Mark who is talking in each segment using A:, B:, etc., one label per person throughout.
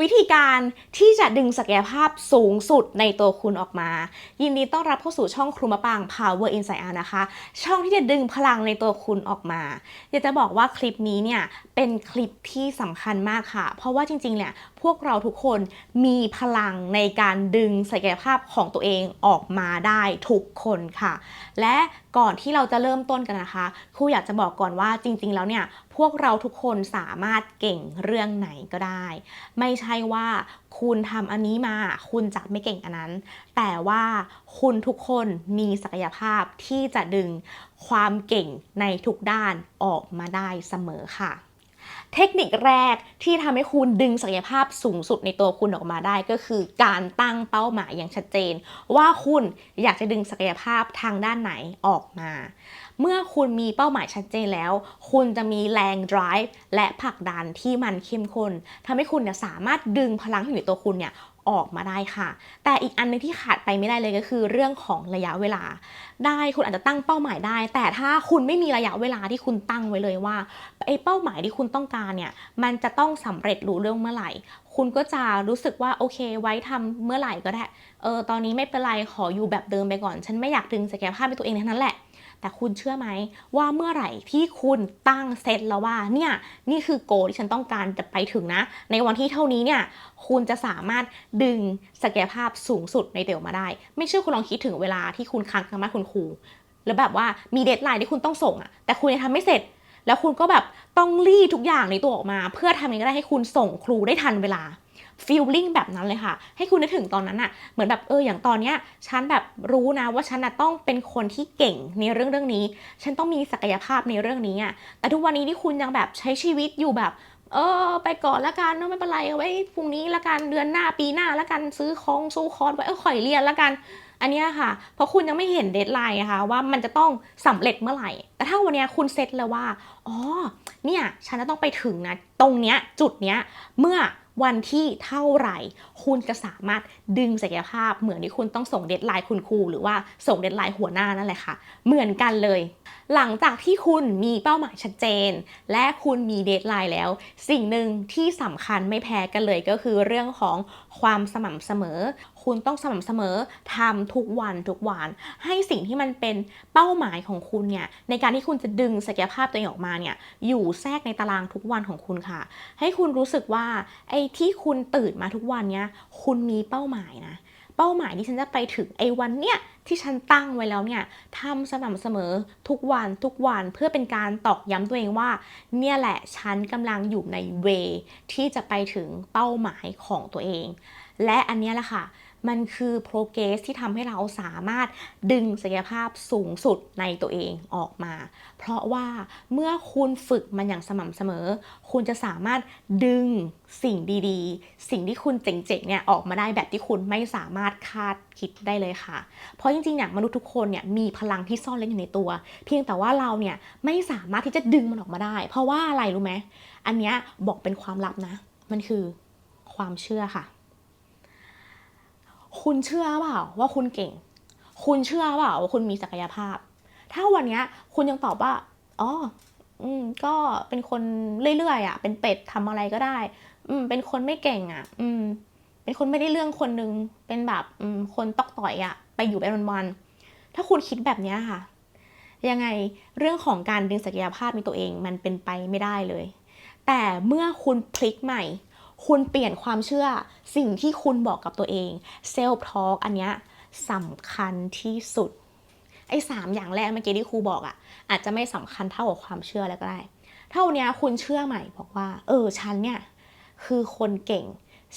A: วิธีการที่จะดึงศักยภาพสูงสุดในตัวคุณออกมา ยินดีต้อนรับเข้าสู่ช่องครูมะปาง Power Insight นะคะ ช่องที่จะดึงพลังในตัวคุณออกมา อยากจะบอกว่าคลิปนี้เนี่ยเป็นคลิปที่สำคัญมากค่ะ เพราะว่าจริงๆเนี่ยพวกเราทุกคนมีพลังในการดึงศักยภาพของตัวเองออกมาได้ทุกคนค่ะ และ ก่อนที่เราจะเริ่มต้นกันนะคะ ครูอยากจะบอกก่อนว่าจริง ๆ แล้วเนี่ยพวกเราทุกคนสามารถเก่งเรื่องไหนก็ได้ ไม่ใช่ว่าคุณทำอันนี้มา คุณจะไม่เก่งอันนั้น แต่ว่าคุณทุกคนมีศักยภาพที่จะดึงความเก่งในทุกด้านออกมาได้เสมอค่ะ เทคนิคแรกที่ทำให้คุณดึงศักยภาพสูงสุดในตัวคุณออกมาได้ก็คือการตั้งเป้าหมายอย่างชัดเจน ว่าคุณอยากจะดึงศักยภาพทางด้านไหนออกมา เมื่อคุณมีเป้าหมายชัดเจนแล้ว คุณจะมีแรง drive และผลักดันที่มันเข้มข้นทำให้คุณเนี่ยสามารถดึงพลังที่อยู่ในตัวคุณเนี่ย ออกมาได้ค่ะ แต่อีกอันหนึงที่ขาดไปไม่ได้เลยก็คือ เรื่องของระยะเวลา ได้คุณอาจจะตั้งเป้าหมายได้ แต่ถ้าคุณไม่มีระยะเวลาที่คุณตั้งไว้เลยว่าไอ้เป้าหมายที่คุณต้องการเนี่ยมันจะต้องสำเร็จรู้เรื่องเมื่อไหร่ คุณก็จะรู้สึกว่าโอเคไว้ทำเมื่อไหร่ก็ได้เออตอนนี้ไม่เป็นไรขออยู่แบบเดิมไปก่อน ฉันไม่อยากดึงศักยภาพในตัวเองทั้งนั้นแหละ แต่คุณเชื่อไหมว่าเมื่อไหร่ที่คุณตั้งเซตแล้วว่าเนี่ยนี่คือโกที่ฉันต้องการจะไปถึงนะ ในวันที่เท่านี้เนี่ยคุณจะสามารถดึงศักยภาพสูงสุดในเดี่ยวมาได้ ไม่เชื่อคุณลองคิดถึงเวลาที่คุณค้างกันมาคุณครูแล้วแบบว่ามีเดทไลน์ที่คุณต้องส่งอะแต่คุณยังทำไม่เสร็จ แล้วคุณก็แบบต้องรีดทุกอย่างในตัวออกมา เพื่อทำยังไงก็ได้ให้คุณส่งครูได้ทันเวลา ฟีลลิ่งแบบนั้นเลยค่ะ ให้คุณนึกถึงตอนนั้นอะเหมือนแบบเอออย่างตอนเนี้ยฉันแบบรู้นะว่าฉันน่ะต้องเป็นคนที่เก่งในเรื่องเรื่องนี้ ฉันต้องมีศักยภาพในเรื่องนี้อะแต่ทุกวันนี้ที่คุณยังแบบใช้ชีวิตอยู่แบบเออไปก่อนละกันเนอะไม่เป็นไรเอาไว้พรุ่งนี้ละกันเดือนหน้าปีหน้าละกันซื้อของสู้คอร์สไว้เออข่อยเรียนละกัน อันนี้ค่ะ เพราะคุณยังไม่เห็นเดทไลน์นะคะว่ามันจะต้องสำเร็จเมื่อไหร่ แต่ถ้าวันนี้คุณเซตแล้วว่าอ๋อเนี่ยฉันจะต้องไปถึงนะตรงเนี้ยจุดเนี้ยเมื่อ วันที่เท่าไหร่ คุณจะสามารถดึงศักยภาพ เหมือนที่คุณต้องส่งเดทไลน์คุณครูหรือว่าส่งเดทไลน์หัวหน้านั่นแหละค่ะ เหมือนกันเลย หลังจากที่คุณมีเป้าหมายชัดเจน และคุณมีเดทไลน์แล้ว สิ่งหนึ่งที่สำคัญไม่แพ้กันเลยก็คือเรื่องของความสม่ำเสมอ คุณต้องสม่ำเสมอทำทุกวันทุกวัน ให้สิ่งที่มันเป็นเป้าหมายของคุณเนี่ยในการที่คุณจะดึงศักยภาพตัวเองออกมาเนี่ยอยู่แทรกในตารางทุกวันของคุณค่ะ ให้คุณรู้สึกว่าไอ้ที่คุณตื่นมาทุกวันเนี่ยคุณมีเป้าหมายนะเป้าหมายที่ฉันจะไปถึงไอ้วันเนี้ยที่ฉันตั้งไว้แล้วเนี่ยทำสม่ำเสมอทุกวันทุกวันเพื่อเป็นการตอกย้ำตัวเองว่า เนี่ยแหละฉันกำลังอยู่ในเวที่จะไปถึงเป้าหมายของตัวเอง และอันนี้แหละค่ะ มันคือโปรเกรสที่ทำให้เราสามารถดึงศักยภาพสูงสุดในตัวเองออกมา เพราะว่าเมื่อคุณฝึกมันอย่างสม่ำเสมอ คุณจะสามารถดึงสิ่งดีๆ สิ่งที่คุณเจ๋งๆเนี่ยออกมาได้แบบที่คุณไม่สามารถคาดคิดได้เลยค่ะ เพราะจริงๆเนี่ยมนุษย์ทุกคนเนี่ยมีพลังที่ซ่อนเร้นอยู่ในตัว เพียงแต่ว่าเราเนี่ยไม่สามารถที่จะดึงมันออกมาได้ เพราะว่าอะไรรู้ไหมอันเนี้ยบอกเป็นความลับนะ มันคือความเชื่อค่ะ คุณเชื่อเปล่าว่าคุณเก่ง คุณเชื่อเปล่าว่าคุณมีศักยภาพ ถ้าวันนี้คุณยังตอบว่าอ๋ออืมก็เป็นคนเรื่อยๆอะ เป็นเป็ดทำอะไรก็ได้ อืม เป็นคนไม่เก่งอะ อืม เป็นคนไม่ได้เรื่องคนนึง เป็นแบบอืมคนตอกต่อยอะ ไปอยู่ไปวันๆถ้าคุณคิดแบบนี้ค่ะ ยังไงเรื่องของการดึงศักยภาพในตัวเองมันเป็นไปไม่ได้เลย แต่เมื่อคุณพลิกใหม่ คุณเปลี่ยนความเชื่อสิ่งที่คุณบอกกับตัวเองเซลฟ์ทอ l k อันเนี้ยสำคัญที่สุด ไอ้สามอย่างแรกเมื่อกี้ที่ครูบอกอะ่ะ อาจจะไม่สำคัญเท่ากับความเชื่อแล้วก็ได้ เท่านี้คุณเชื่อใหม่บอกว่า เออฉันเนี่ยคือคนเก่ง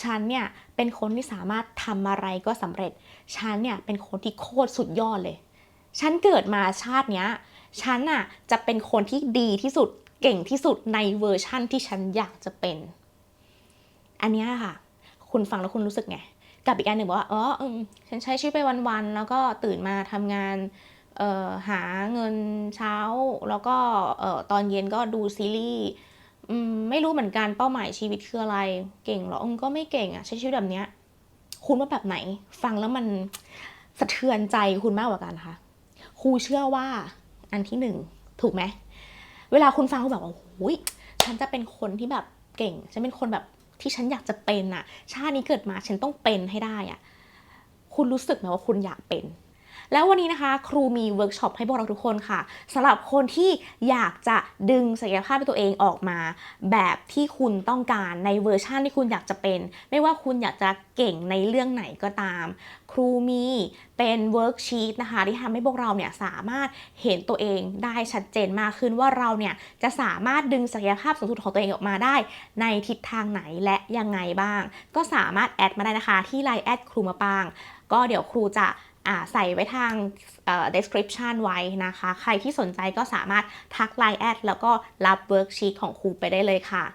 A: ฉันเนี่ยเป็นคนที่สามารถทำอะไรก็สำเร็จ ฉันเนี่ยเป็นคนที่โคตรสุดยอดเลย ฉันเกิดมาชาติเนี้ย ฉันน่ะจะเป็นคนที่ดีที่สุดเก่งที่สุดในเวอร์ชั่นที่ฉันอยากจะเป็น อันนี้ค่ะ คุณฟังแล้วคุณรู้สึกไง กับอีกอันหนึ่งบอกว่า อ๋อฉันใช้ชีวิตไปวันๆ แล้วก็ตื่นมาทำงานเหาเงินเช้า แล้วก็ตอนเย็นก็ดูซีรีส์ไม่รู้เหมือนกันเป้าหมายชีวิตคืออะไร เก่งเหรอก็ไม่เก่งอะใช้ชีวิตแบบเนี้ย คุณว่าแบบไหน ฟังแล้วมันสะเทือนใจคุณมากกว่ากันคะครูเชื่อว่าอันที่หนึ่งถูกไหม เวลาคุณฟังคุณแบบว่าโอ้ยฉันจะเป็นคนที่แบบเก่ง ฉันเป็นคนแบบ ที่ฉันอยากจะเป็นอะชาตินี้เกิดมาฉันต้องเป็นให้ได้อะคุณรู้สึกไหมว่าคุณอยากเป็น แล้ววันนี้นะคะครูมีเวิร์กช็อปให้พวกเราทุกคนค่ะสำหรับคนที่อยากจะดึงศักยภาพตัวเองออกมา แบบที่คุณต้องการในเวอร์ชั่นที่คุณอยากจะเป็น ไม่ว่าคุณอยากจะเก่งในเรื่องไหนก็ตาม ครูมีเป็นเวิร์กชีตนะคะที่ทำให้พวกเราเนี่ยสามารถเห็นตัวเองได้ชัดเจนมากขึ้นว่าเราเนี่ยจะสามารถดึงศักยภาพสูงสุดของตัวเองออกมาได้ ในทิศทางไหนและยังไงบ้าง ก็สามารถแอดมาได้นะคะที่ไลน์แอดครูมาปาง ก็เดี๋ยวครูจะ ใส่ไว้ทาง description ไว้นะคะ ใครที่สนใจก็สามารถทักไลน์แอดแล้วก็รับเวิร์กชีตของครูไปได้เลยค่ะ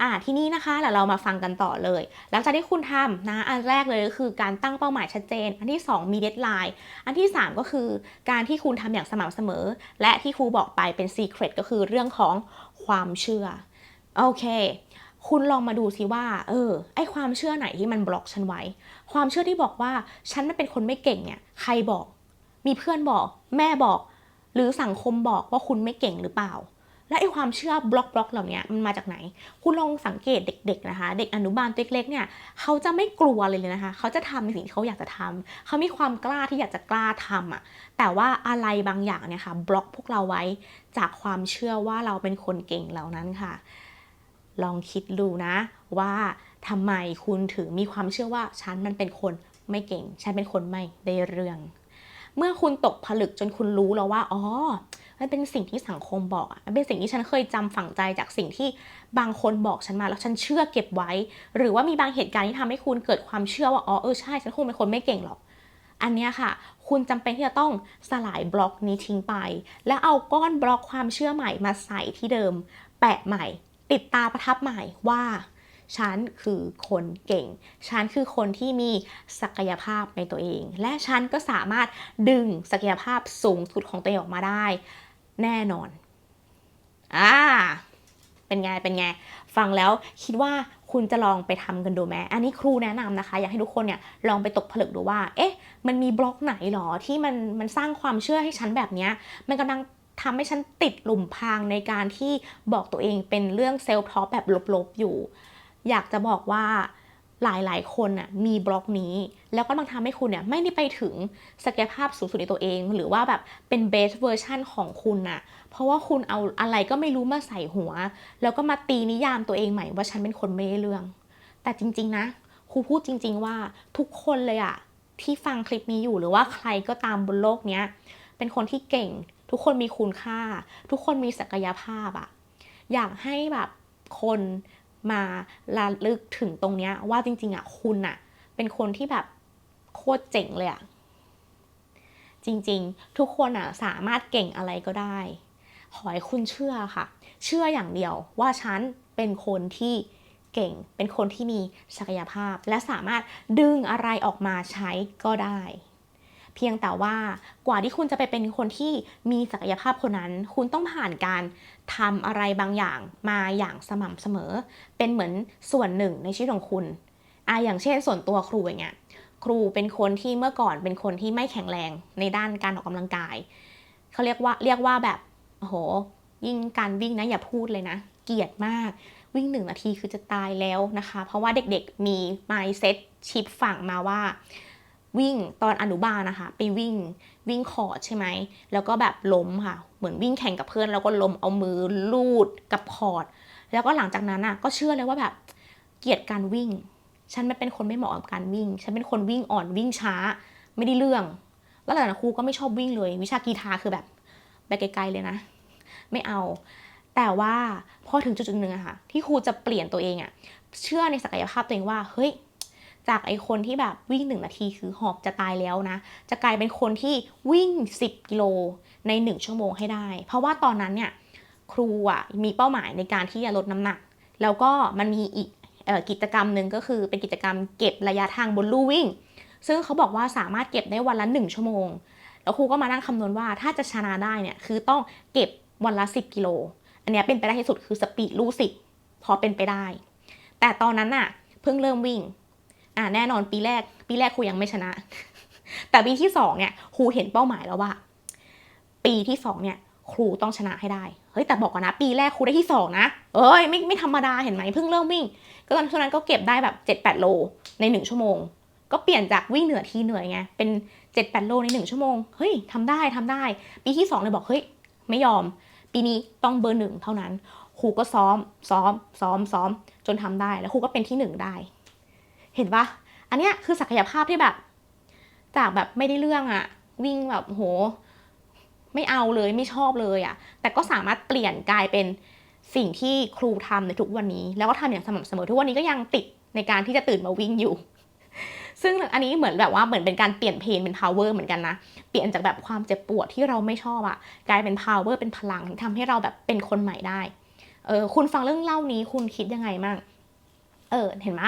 A: อ่าทีนี้นะคะเดี๋ยวเรามาฟังกันต่อเลย หลังจากที่คุณทำนะอันแรกเลยก็คือการตั้งเป้าหมายชัดเจน อันที่ 2 มีเดทไลน์อันที่ 3 ก็คือการที่คุณทำอย่างสม่ำเสมอ และที่ครูบอกไปเป็น Secret ก็คือเรื่องของความเชื่อ โอเค คุณลองมาดูสิว่า เออ ไอความเชื่อไหนที่มันบล็อกฉันไว้ ความเชื่อที่บอกว่าฉันไม่เป็นคนไม่เก่งเนี่ย ใครบอก มีเพื่อนบอก แม่บอก หรือสังคมบอกว่าคุณไม่เก่งหรือเปล่า และไอความเชื่อบล็อกบล็อกเหล่านี้มันมาจากไหน คุณลองสังเกตเด็ก ๆ นะคะ เด็กอนุบาลตัวเล็กๆเนี่ย เขาจะไม่กลัวเลยเลยนะคะ เขาจะทำในสิ่งที่เขาอยากจะทำเขามีความกล้าที่อยากจะกล้าทำอะ แต่ว่าอะไรบางอย่างเนี่ยค่ะบล็อกพวกเราไว้จากความเชื่อว่าเราเป็นคนเก่งเหล่านั้นค่ะ ลองคิดดูนะว่าทำไมคุณถึงมีความเชื่อว่าฉันมันเป็นคนไม่เก่ง ฉันเป็นคนไม่ได้เรื่อง เมื่อคุณตกผลึกจนคุณรู้แล้วว่าอ๋อมันเป็นสิ่งที่สังคมบอกมันเป็นสิ่งที่ฉันเคยจำฝังใจจากสิ่งที่บางคนบอกฉันมาแล้วฉันเชื่อเก็บไว้ หรือว่ามีบางเหตุการณ์ที่ทำให้คุณเกิดความเชื่อว่าอ๋อเออใช่ฉันคงเป็นคนไม่เก่งหรอก อันนี้ค่ะ คุณจำเป็นที่จะต้องสลายบล็อกนี้ทิ้งไป แล้วเอาก้อนบล็อกความเชื่อใหม่มาใส่ที่เดิม แปะใหม่ ติดตาประทับใหม่ว่าฉันคือคนเก่ง ฉันคือคนที่มีศักยภาพในตัวเอง และฉันก็สามารถดึงศักยภาพสูงสุดของตัวเองออกมาได้ แน่นอน อ่า เป็นไง เป็นไง ฟังแล้วคิดว่าคุณจะลองไปทำกันดูไหมอันนี้ครูแนะนำนะคะ อยากให้ทุกคนเนี่ยลองไปตกผลึกดูว่า เอ๊ะ มันมีบล็อกไหนหรอที่มันมันสร้างความเชื่อให้ฉันแบบเนี้ย มันกำลัง ทำให้ฉันติดหลุมพรางในการที่บอกตัวเองเป็นเรื่องเซลฟ์ทอปแบบลบๆอยู่ อยากจะบอกว่าหลายๆ คนน่ะมีบล็อกนี้ แล้วก็กำลังทำให้คุณเนี่ยไม่ได้ไปถึงศักยภาพสูงสุดในตัวเอง หรือว่าแบบเป็นเบสเวอร์ชันของคุณน่ะ เพราะว่าคุณเอาอะไรก็ไม่รู้มาใส่หัว แล้วก็มาตีนิยามตัวเองใหม่ว่าฉันเป็นคนไม่ได้เรื่อง แต่จริง ๆ นะครูพูดจริง ๆ ว่าทุกคนเลยอะที่ฟังคลิปนี้อยู่หรือว่าใครก็ตามบนโลกเนี้ยเป็นคนที่เก่ง ทุกคนมีคุณค่า ทุกคนมีศักยภาพอะอยากให้แบบคนมาระลึกถึงตรงเนี้ยว่าจริง ๆอะคุณอะเป็นคนที่แบบโคตรเจ๋งเลยอะจริงๆ ทุกคนอะสามารถเก่งอะไรก็ได้ ขอให้คุณเชื่อค่ะ เชื่ออย่างเดียวว่าฉันเป็นคนที่เก่ง เป็นคนที่มีศักยภาพ และสามารถดึงอะไรออกมาใช้ก็ได้ เพียงแต่ว่ากว่าที่คุณจะไปเป็นคนที่มีศักยภาพคนนั้น คุณต้องผ่านการทำอะไรบางอย่างมาอย่างสม่ำเสมอ เป็นเหมือนส่วนหนึ่งในชีวิตของคุณอะอย่างเช่น ส่วนตัวครูอย่างเงี้ยครูเป็นคนที่เมื่อก่อนเป็นคนที่ไม่แข็งแรงในด้านการออกกำลังกายเขาเรียกว่าเรียกว่าแบบโอ้โห ยิ่งการวิ่งนะอย่าพูดเลยนะ เกลียดมากวิ่งหนึ่งนาทีคือจะตายแล้วนะคะ เพราะว่าเด็กๆมี mindset ชิปฝั่งมาว่า วิ่งตอนอนุบาลนะคะ ไปวิ่งวิ่งคอร์ดใช่ไหม แล้วก็แบบล้มค่ะ เหมือนวิ่งแข่งกับเพื่อนแล้วก็ล้มเอามือลูดกับคอร์ดแล้วก็หลังจากนั้นอะก็เชื่อเลยว่าแบบเกลียดการวิ่ง ฉันไม่เป็นคนไม่เหมาะกับการวิ่ง ฉันเป็นคนวิ่งอ่อนวิ่งช้าไม่ได้เรื่อง แล้วหลังจากนั้นครูก็ไม่ชอบวิ่งเลย วิชากีฬาคือแบบไปไกลๆเลยนะ ไม่เอา แต่ว่าพอถึงจุดๆหนึ่งอะค่ะ ที่ครูจะเปลี่ยนตัวเองอะเชื่อในศักยภาพตัวเองว่าเฮ้ย จากไอคนที่แบบวิ่งหนึ่งนาทีคือหอบจะตายแล้วนะ จะกลายเป็นคนที่วิ่ง 10 กิโลใน 1 ชั่วโมงให้ได้ เพราะว่าตอนนั้นเนี่ยครูอะมีเป้าหมายในการที่จะลดน้ำหนัก แล้วก็มันมีอีกกิจกรรมหนึ่งก็คือเป็นกิจกรรมเก็บระยะทางบนลู่วิ่ง ซึ่งเขาบอกว่าสามารถเก็บได้วันละ 1 ชั่วโมง แล้วครูก็มานั่งคำนวณว่าถ้าจะชนะได้เนี่ยคือต้องเก็บวันละ 10 กิโล อันนี้เป็นไปได้ที่สุดคือสปีดลู่สิบพอเป็นไปได้ แต่ตอนนั้นน่ะเพิ่งเริ่มวิ่ง อ่าแน่นอนปีแรก ปีแรกครูยังไม่ชนะ แต่ปีที่สองเนี่ยครูเห็นเป้าหมายแล้วว่า ปีที่สองเนี่ย ครูต้องชนะให้ได้เฮ้ยแต่บอกก่อนนะ ปีแรกครูได้ที่สองนะเอ้ยไม่ไม่ธรรมดาเห็นไหมเพิ่งเริ่มวิ่ง ก็ตอนช่วงนั้นก็เก็บได้แบบ7จ็ดแปดโลในหนึ่งชั่วโมง ก็เปลี่ยนจากวิ่งเหนือทีเหนื่อยไงเป็น7จ็ดแปดโลในหนึ่งชั่วโมงเฮ้ยทำได้ทำได้ ปีที่สองเลยบอกเฮ้ยไม่ยอม ปีนี้ต้องเบอร์หนึ่งเท่านั้นครูก็ซ้อมซ้อมซ้อมซ้อมจนทำได้แล้วครูก็เป็นที่หนึ่งได้ เห็นปะอันเนี้ยคือศักยภาพที่แบบ จากแบบไม่ได้เรื่องอะวิ่งแบบโห ไม่เอาเลยไม่ชอบเลยอะแต่ก็สามารถเปลี่ยนกลายเป็นสิ่งที่ครูทำในทุกวันนี้ แล้วก็ทำอย่างสม่ำเสมอทุกวันนี้ก็ยังติดในการที่จะตื่นมาวิ่งอยู่ ซึ่งอันนี้เหมือนแบบว่าเหมือนเป็นการเปลี่ยนเพนเป็น power เหมือนกันนะ เปลี่ยนจากแบบความเจ็บปวดที่เราไม่ชอบอะกลายเป็น power เป็นพลังที่ทำให้เราแบบเป็นคนใหม่ได้ เออคุณฟังเรื่องเล่านี้คุณคิดยังไงมั่งเออเห็นไหม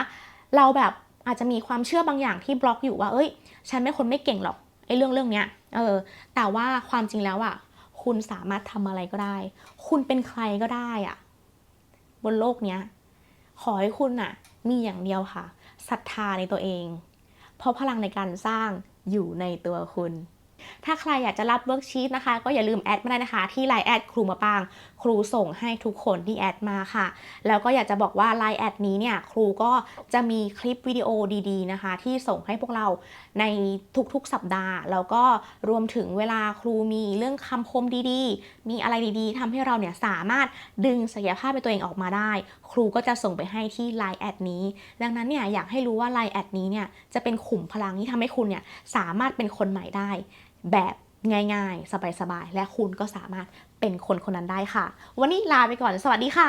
A: เราแบบอาจจะมีความเชื่อบางอย่างที่บล็อกอยู่ว่า เอ้ย ฉันไม่คนไม่เก่งหรอกไอ้เรื่องเรื่องเนี้ย เออ แต่ว่าความจริงแล้วอะคุณสามารถทำอะไรก็ได้ คุณเป็นใครก็ได้อะบนโลกเนี้ย ขอให้คุณอะ มีอย่างเดียวค่ะศรัทธาในตัวเอง เพราะพลังในการสร้างอยู่ในตัวคุณ ถ้าใครอยากจะรับเวิร์กชีตนะคะ ก็อย่าลืมแอดมาได้นะคะ ที่ไลน์แอดครูมาปาง ครูส่งให้ทุกคนที่แอดมาค่ะ แล้วก็อยากจะบอกว่าไลน์แอดนี้เนี่ย ครูก็จะมีคลิปวิดีโอดีๆนะคะ ที่ส่งให้พวกเราในทุกๆสัปดาห์ แล้วก็รวมถึงเวลาครูมีเรื่องคำคมดีๆ มีอะไรดีๆทำให้เราเนี่ยสามารถดึงศักยภาพในตัวเองออกมาได้ ครูก็จะส่งไปให้ที่ไลน์แอดนี้ ดังนั้นเนี่ยอยากให้รู้ว่าไลน์แอดนี้เนี่ยจะเป็นขุมพลังที่ทำให้คุณเนี่ยสามารถเป็นคนใหม่ได้ แบบง่ายๆ สบายๆ และคุณก็สามารถเป็นคนคนนั้นได้ค่ะ วันนี้ลาไปก่อน สวัสดีค่ะ